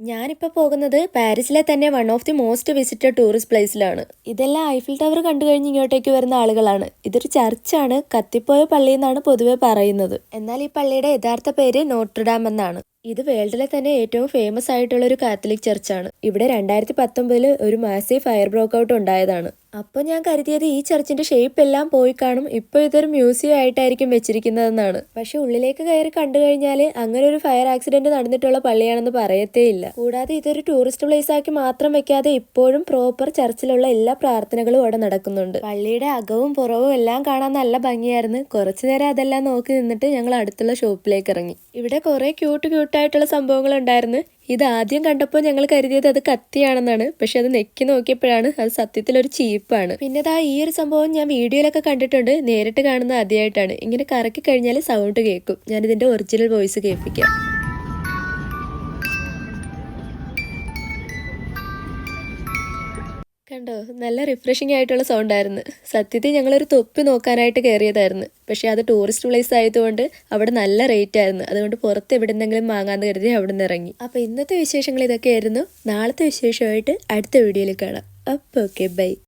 ഞാനിപ്പോൾ പോകുന്നത് പാരീസിലെ തന്നെ one of the most visited tourist പ്ലേസിലാണ് ഇതെല്ലാം ഐഫിൽ ടവർ കണ്ടു കഴിഞ്ഞ് ഇങ്ങോട്ടേക്ക് വരുന്ന ആളുകളാണ്. ഇതൊരു ചർച്ചാണ്. കത്തിപ്പോയ പള്ളി എന്നാണ് പൊതുവെ പറയുന്നത്. എന്നാൽ ഈ പള്ളിയുടെ യഥാർത്ഥ പേര് നോട്ട്രഡാം എന്നാണ്. ഇത് വേൾഡിലെ തന്നെ ഏറ്റവും ഫേമസ് ആയിട്ടുള്ള ഒരു കാത്തലിക് ചർച്ചാണ് ഇവിടെ രണ്ടായിരത്തി പത്തൊമ്പതിൽ ഒരു മാസീവ് ഫയർ ബ്രോക്ക് ഔട്ട് ഉണ്ടായതാണ്. അപ്പോൾ ഞാൻ കരുതിയത് ഈ ചർച്ചിന്റെ ഷേപ്പ് എല്ലാം പോയി കാണും. ഇപ്പോൾ ഇതൊരു മ്യൂസിയം ആയിട്ടായിരിക്കും വെച്ചിരിക്കുന്നതെന്നാണ്. പക്ഷെ ഉള്ളിലേക്ക് കയറി കണ്ടു കഴിഞ്ഞാൽ അങ്ങനെ ഒരു ഫയർ ആക്സിഡന്റ് നടന്നിട്ടുള്ള പള്ളിയാണെന്ന് പറയത്തേ ഇല്ല. കൂടാതെ ഇതൊരു ടൂറിസ്റ്റ് പ്ലേസ് ആക്കി മാത്രം വെക്കാതെ ഇപ്പോഴും പ്രോപ്പർ ചർച്ചിലുള്ള എല്ലാ പ്രാർത്ഥനകളും അവിടെ നടക്കുന്നുണ്ട്. പള്ളിയുടെ അകവും പുറവും എല്ലാം കാണാൻ നല്ല ഭംഗിയായിരുന്നു. കുറച്ചു നേരം അതെല്ലാം നോക്കി നിന്നിട്ട് ഞങ്ങൾ അടുത്തുള്ള ഷോപ്പിലേക്ക് ഇറങ്ങി. ഇവിടെ കുറേ ക്യൂട്ട് ക്യൂട്ടായിട്ടുള്ള സംഭവങ്ങൾ ഉണ്ടായിരുന്നു ഇത് ആദ്യം കണ്ടപ്പോൾ ഞങ്ങൾ കരുതിയത് അത് കത്തിയാണെന്നാണ്. പക്ഷെ അത് നെക്കി നോക്കിയപ്പോഴാണ് അത് സത്യത്തിൽ ഒരു ചീപ്പാണ്. പിന്നെ ദാ ഈ ഒരു സംഭവം ഞാൻ വീഡിയോയിലൊക്കെ കണ്ടിട്ടുണ്ട്. നേരിട്ട് കാണുന്നത് ആദ്യമായിട്ടാണ്. ഇങ്ങനെ കറക്കി കഴിഞ്ഞാൽ സൗണ്ട് കേൾക്കും ഞാൻ ഇതിന്റെ ഒറിജിനൽ വോയിസ് കേൾപ്പിക്കാം. കണ്ടോ? നല്ല റിഫ്രഷിംഗ് ആയിട്ടുള്ള സൗണ്ട് ആയിരുന്നു. സത്യത്തിൽ ഞങ്ങളൊരു തൊപ്പി നോക്കാനായിട്ട് കയറിയതായിരുന്നു പക്ഷേ അത് ടൂറിസ്റ്റ് പ്ലേസ് ആയതുകൊണ്ട് അവിടെ നല്ല റേറ്റ് ആയിരുന്നു. അതുകൊണ്ട് പുറത്ത് എവിടെന്നെങ്കിലും വാങ്ങാന്ന് കരുതി അവിടെ നിന്ന് ഇറങ്ങി. അപ്പോൾ ഇന്നത്തെ വിശേഷങ്ങൾ ഇതൊക്കെ ആയിരുന്നു നാളത്തെ വിശേഷമായിട്ട് അടുത്ത വീഡിയോയിൽ കാണാം. അപ്പോൾ ഓക്കെ ബൈ